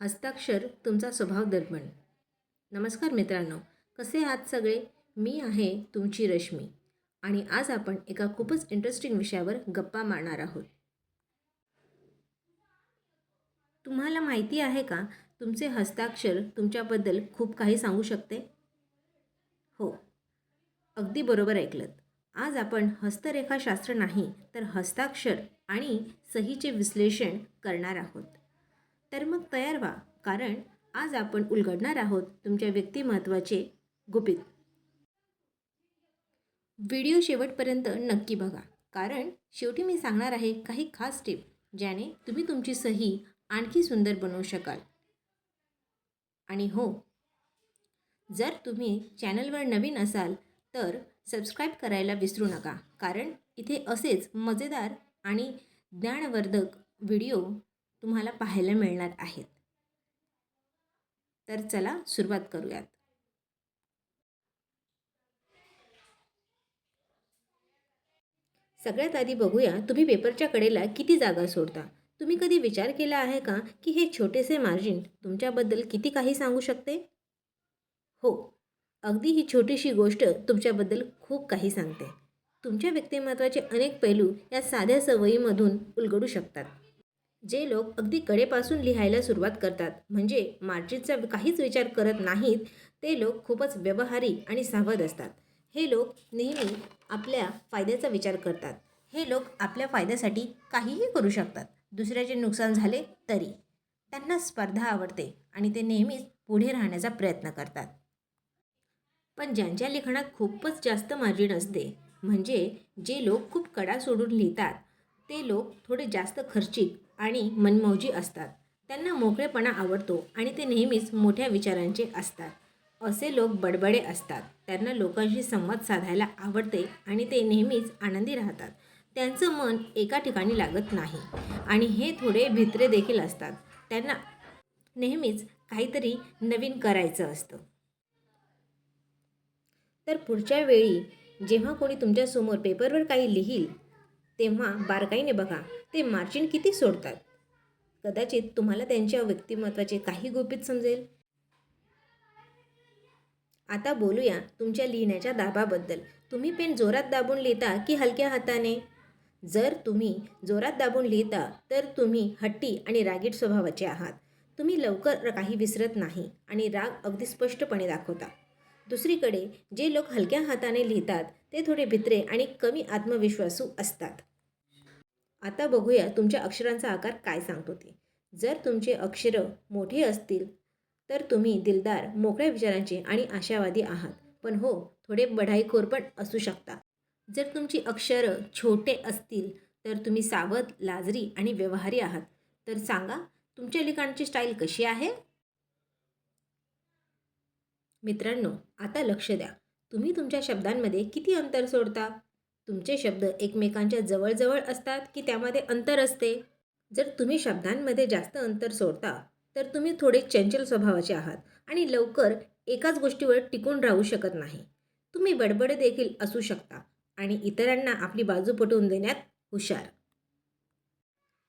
हस्ताक्षर तुमचा स्वभाव दर्पण नमस्कार मित्रांनो कसे आहात सगळे? मी आहे तुमची रश्मी आणि आज आपण एका खूपच इंटरेस्टिंग विषयावर गप्पा मारणार आहोत. तुम्हाला माहिती आहे का तुमचे हस्ताक्षर तुमच्याबद्दल खूप काही सांगू शकते? हो अगदी बरोबर ऐकलं आज आपण हस्तरेखाशास्त्र नाही तर हस्ताक्षर आणि सहीचे विश्लेषण करणार आहोत. तर मग तयार व्हा कारण आज आपण उलगडणार आहोत तुमच्या व्यक्तिमत्वाचे गुपित. व्हिडिओ शेवटपर्यंत नक्की बघा कारण शेवटी मी सांगणार आहे काही खास टिप ज्याने तुम्ही तुमची सही आणखी सुंदर बनवू शकाल. आणि हो जर तुम्ही चॅनलवर नवीन असाल तर सबस्क्राईब करायला विसरू नका कारण इथे असेच मजेदार आणि ज्ञानवर्धक व्हिडिओ तुम्हाला पाहायला मिळणार आहेत. तर चला सुरुवात करूयात. सगळ्यात आधी बघूया तुम्ही पेपरच्या कडेला किती जागा सोडता? तुम्ही कधी विचार केला आहे का की हे छोटेसे मार्जिन तुमच्याबद्दल किती काही सांगू शकते? हो अगदी ही छोटीशी गोष्ट तुमच्याबद्दल खूप काही सांगते. तुमच्या व्यक्तिमत्वाचे अनेक पैलू या साध्या सवयीमधून उलगडू शकतात. जे लोक अगदी कडेपासून लिहायला सुरुवात करतात म्हणजे मार्जिनचा काहीच विचार करत नाहीत ते लोक खूपच व्यवहारी आणि सावध असतात. हे लोक नेहमी आपल्या फायद्याचा विचार करतात. हे लोक आपल्या फायद्यासाठी काहीही करू शकतात. दुसऱ्याचे नुकसान झाले तरी. त्यांना स्पर्धा आवडते आणि ते नेहमीच पुढे राहण्याचा प्रयत्न करतात. पण ज्यांच्या लिखाणात खूपच जास्त मार्जिन असते म्हणजे जे लोक खूप कडा सोडून लिहितात ते लोक थोडे जास्त खर्चिक आणि मनमौजी असतात. त्यांना मोकळेपणा आवडतो आणि ते नेहमीच मोठ्या विचारांचे असतात. असे लोक बडबडे असतात. त्यांना लोकांशी संवाद साधायला आवडते आणि ते नेहमीच आनंदी राहतात. त्यांचं मन एका ठिकाणी लागत नाही आणि हे थोडे भित्रे देखील असतात. त्यांना नेहमीच काहीतरी नवीन करायचं असतं. तर पुढच्या वेळी जेव्हा कोणी तुमच्यासमोर पेपरवर काही लिहील तेव्हा बारकाईने बघा ते मार्जिन किती सोडतात? कदाचित तुम्हाला त्यांच्या व्यक्तिमत्वाचे काही गोपित समजेल. आता बोलूया तुमच्या लिहिण्याच्या दाबाबद्दल. तुम्ही पेन जोरात दाबून लिहिता की हलक्या हाताने? जर तुम्ही जोरात दाबून लिहिता तर तुम्ही हट्टी आणि रागीट स्वभावाचे आहात. तुम्ही लवकर काही विसरत नाही आणि राग अगदी स्पष्टपणे दाखवता. दुसरीकडे जे लोक हलक्या हाताने लिहितात ते थोडे भित्रे आणि कमी आत्मविश्वासू असतात. आता बघूया तुमच्या अक्षरांचा आकार काय सांगतो ते. जर तुमचे अक्षरं मोठे असतील तर तुम्ही दिलदार मोकळ्या विचारांचे आणि आशावादी आहात. पण हो थोडे बढाईखोर पण असू शकता. जर तुमची अक्षरं छोटे असतील तर तुम्ही सावध लाजरी आणि व्यवहारी आहात. तर सांगा तुमच्या लिखाणाची स्टाईल कशी आहे? मित्रांनो आता लक्ष द्या. तुम्ही तुमच्या शब्दांमध्ये किती अंतर सोडता? तुमचे शब्द एकमेकांच्या जवळजवळ असतात की त्यामध्ये अंतर असते? जर तुम्ही शब्दांमध्ये जास्त अंतर सोडता तर तुम्ही थोडे चंचल स्वभावाचे आहात आणि लवकर एकाच गोष्टीवर टिकून राहू शकत नाही. तुम्ही बडबडे देखील असू शकता आणि इतरांना आपली बाजू पटवून देण्यात हुशार.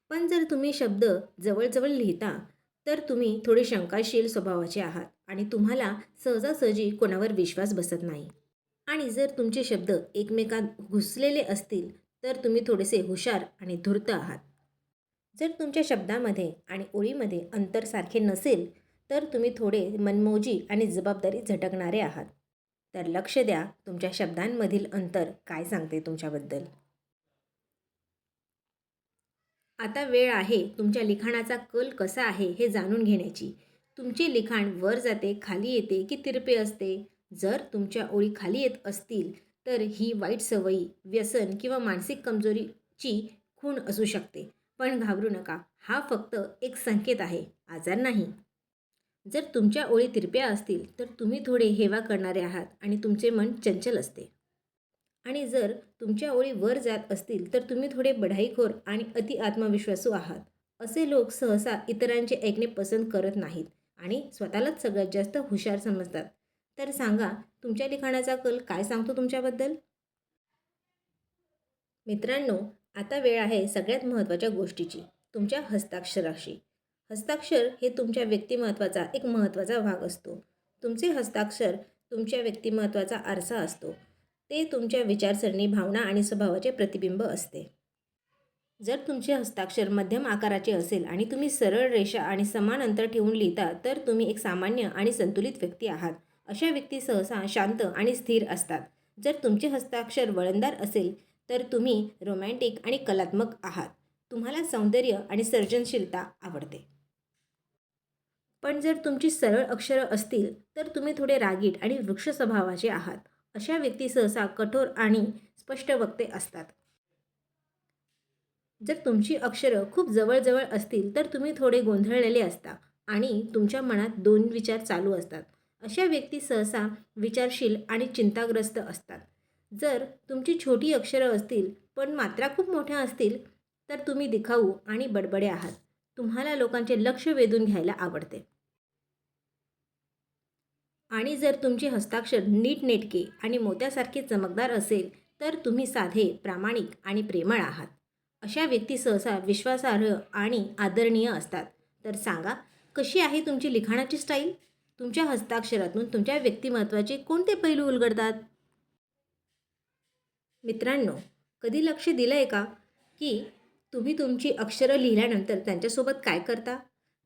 पण जर तुम्ही शब्द जवळजवळ लिहिता तर तुम्ही थोडे शंकाशील स्वभावाचे आहात. आणि तुम्हाला सहजासहजी कोणावर विश्वास बसत नाही. आणि जर तुमचे शब्द एकमेकांत घुसलेले असतील तर तुम्ही थोडेसे हुशार आणि धूर्त आहात. जर तुमच्या शब्दामध्ये आणि ओळीमध्ये अंतर सारखे नसेल तर तुम्ही थोडे मनमोजी आणि जबाबदारी झटकणारे आहात. तर लक्ष द्या तुमच्या शब्दांमधील अंतर काय सांगते तुमच्याबद्दल. आता वेळ आहे तुमच्या लिखाणाचा कल कसा आहे हे जाणून घेण्याची. तुमचे लिखाण वर जाते खाली येते की तिरपे असते? जर तुमच्या ओळी खाली येत असतील तर ही वाईट सवयी व्यसन किंवा मानसिक कमजोरीची खूण असू शकते. पण घाबरू नका हा फक्त एक संकेत आहे आजार नाही. जर तुमच्या ओळी तिरप्या असतील तर तुम्ही थोडे हेवा करणारे आहात आणि तुमचे मन चंचल असते. आणि जर तुमच्या ओळी वर जात असतील तर तुम्ही थोडे बढाईखोर आणि अति आत्मविश्वासू आहात. असे लोक सहसा इतरांचे ऐकणे पसंत करत नाहीत. आणि स्वतःलाच सगळ्यात जास्त हुशार समजतात. तर सांगा तुमच्या लिखाणाचा कल काय सांगतो तुमच्याबद्दल? मित्रांनो आता वेळ आहे सगळ्यात महत्त्वाच्या गोष्टीची तुमच्या हस्ताक्षराशी. हस्ताक्षर हे तुमच्या व्यक्तिमत्वाचा एक महत्त्वाचा भाग असतो. तुमचे हस्ताक्षर तुमच्या व्यक्तिमत्वाचा आरसा असतो. ते तुमच्या विचारसरणी भावना आणि स्वभावाचे प्रतिबिंब असते. जर तुमचे हस्ताक्षर मध्यम आकाराचे असेल आणि तुम्ही सरळ रेषा आणि समान अंतर ठेवून लिहिता तर तुम्ही एक सामान्य आणि संतुलित व्यक्ती आहात. अशा व्यक्ती सहसा शांत आणि स्थिर असतात. जर तुमचे हस्ताक्षर वळणदार असेल तर तुम्ही रोमॅन्टिक आणि कलात्मक आहात. तुम्हाला सौंदर्य आणि सर्जनशीलता आवडते. पण जर तुमची सरळ अक्षरं असतील तर तुम्ही थोडे रागीट आणि वृक्ष स्वभावाचे आहात. अशा व्यक्ती सहसा कठोर आणि स्पष्ट वक्ते असतात. जर तुमची अक्षरं खूप जवळजवळ असतील तर तुम्ही थोडे गोंधळलेले असता आणि तुमच्या मनात दोन विचार चालू असतात. अशा व्यक्ती सहसा विचारशील आणि चिंताग्रस्त असतात. जर तुमची छोटी अक्षरं असतील पण मात्रा खूप मोठ्या असतील तर तुम्ही दिखाऊ आणि बडबडे आहात. तुम्हाला लोकांचे लक्ष वेधून घ्यायला आवडते. आणि जर तुमचे हस्ताक्षर नीटनेटके आणि मोत्यासारखे चमकदार असेल तर तुम्ही साधे प्रामाणिक आणि प्रेमळ आहात. अशा व्यक्ती सहसा विश्वासार्ह आणि आदरणीय असतात. तर सांगा कशी आहे तुमची लिखाणाची स्टाईल? तुमच्या हस्ताक्षरातून तुमच्या व्यक्तिमत्वाचे कोणते पैलू उलगडतात? मित्रांनो कधी लक्ष दिलं आहे का की तुम्ही तुमची अक्षरं लिहिल्यानंतर त्यांच्यासोबत काय करता?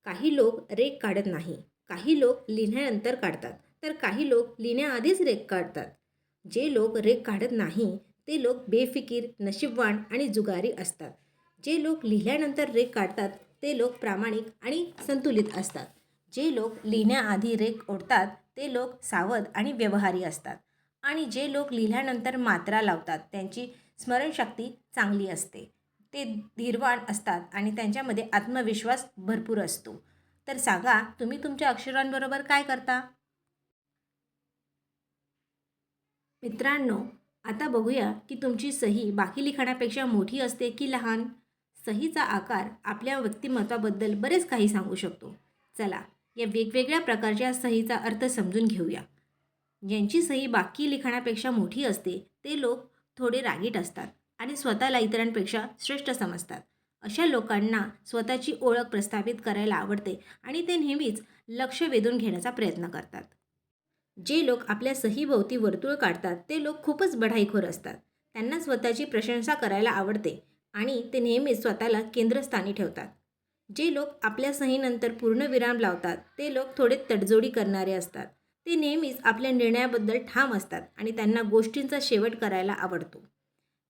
काही लोक रेख काढत नाही. काही लोक लिहिल्यानंतर काढतात. तर काही लोक लिहिण्याआधीच रेख काढतात. जे लोक रेख काढत नाही ते लोक बेफिकीर नशीबवान आणि जुगारी असतात. जे लोक लिहिल्यानंतर रेख काढतात ते लोक प्रामाणिक आणि संतुलित असतात. जे लोक लिहिण्याआधी रेख ओढतात ते लोक सावध आणि व्यवहारी असतात. आणि जे लोक लिहिल्यानंतर मात्रा लावतात त्यांची स्मरणशक्ती चांगली असते. ते धीरवान असतात आणि त्यांच्यामध्ये आत्मविश्वास भरपूर असतो. तर सांगा तुम्ही तुमच्या अक्षरांबरोबर काय करता? मित्रांनो आता बघूया की तुमची सही बाकी लिखाणापेक्षा मोठी असते की लहान? सहीचा आकार आपल्या व्यक्तिमत्वाबद्दल बरेच काही सांगू शकतो. चला या वेगवेगळ्या प्रकारच्या सहीचा अर्थ समजून घेऊया. ज्यांची सही बाकी लिखाणापेक्षा मोठी असते ते लोक थोडे रागीट असतात आणि स्वतःला इतरांपेक्षा श्रेष्ठ समजतात. अशा लोकांना स्वतःची ओळख प्रस्थापित करायला आवडते आणि ते नेहमीच लक्ष वेधून घेण्याचा प्रयत्न करतात. जे लोक आपल्या सहीभोवती वर्तुळ काढतात ते लोक खूपच बढाईखोर असतात. त्यांना स्वतःची प्रशंसा करायला आवडते आणि ते नेहमीच स्वतःला केंद्रस्थानी ठेवतात. जे लोक आपल्या सहीनंतर पूर्ण विराम लावतात ते लोक थोडे तडजोडी करणारे असतात. ते नेहमीच आपल्या निर्णयाबद्दल ठाम असतात आणि त्यांना गोष्टींचा शेवट करायला आवडतो.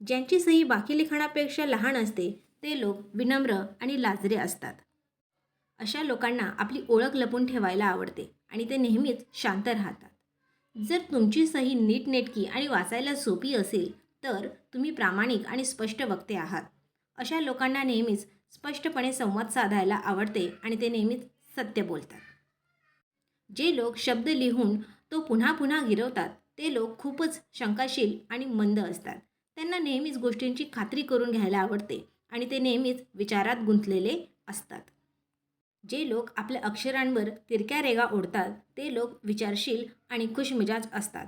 ज्यांची सही बाकी लिखाणापेक्षा लहान असते ते लोक विनम्र आणि लाजरे असतात. अशा लोकांना आपली ओळख लपून ठेवायला आवडते आणि ते नेहमीच शांत राहतात. जर तुमची सही नीटनेटकी आणि वाचायला सोपी असेल तर तुम्ही प्रामाणिक आणि स्पष्ट वक्ते आहात. अशा लोकांना नेहमीच स्पष्टपणे संवाद साधायला आवडते आणि ते नेहमीच सत्य बोलतात. जे लोक शब्द लिहून तो पुन्हा पुन्हा गिरवतात ते लोक खूपच शंकाशील आणि मंद असतात. त्यांना नेहमीच गोष्टींची खात्री करून घ्यायला आवडते आणि ते नेहमीच विचारात गुंतलेले असतात. जे लोक आपल्या अक्षरांवर तिरक्या रेगा ओढतात ते लोक विचारशील आणि खुशमिजाज असतात.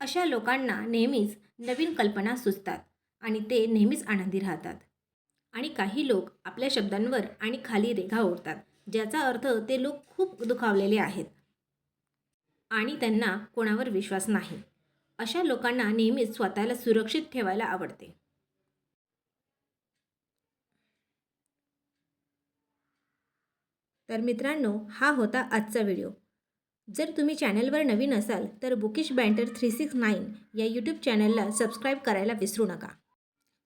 अशा लोकांना नेहमीच नवीन कल्पना सुचतात आणि ते नेहमीच आनंदी राहतात. आणि काही लोक आपल्या शब्दांवर आणि खाली रेखा ओढतात ज्याचा अर्थ ते लोक खूप दुखावलेले आहेत आणि त्यांना कोणावर विश्वास नाही. अशा लोकांना नेहमीच स्वतःला सुरक्षित ठेवायला आवडते. तर मित्रांनो हा होता आजचा व्हिडिओ. जर तुम्ही चॅनलवर नवीन असाल तर bookish banter three six nine या यूट्यूब चॅनलला सबस्क्राईब करायला विसरू नका.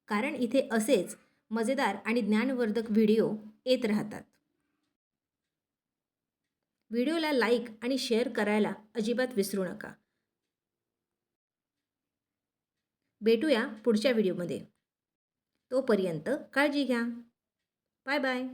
कारण इथे असेच मजेदार आणि ज्ञानवर्धक व्हिडिओ येत राहतात. व्हिडिओला लाईक आणि शेअर करायला अजिबात विसरू नका. भेटूया पुढच्या व्हिडिओमध्ये. तोपर्यंत काळजी घ्या. Bye bye.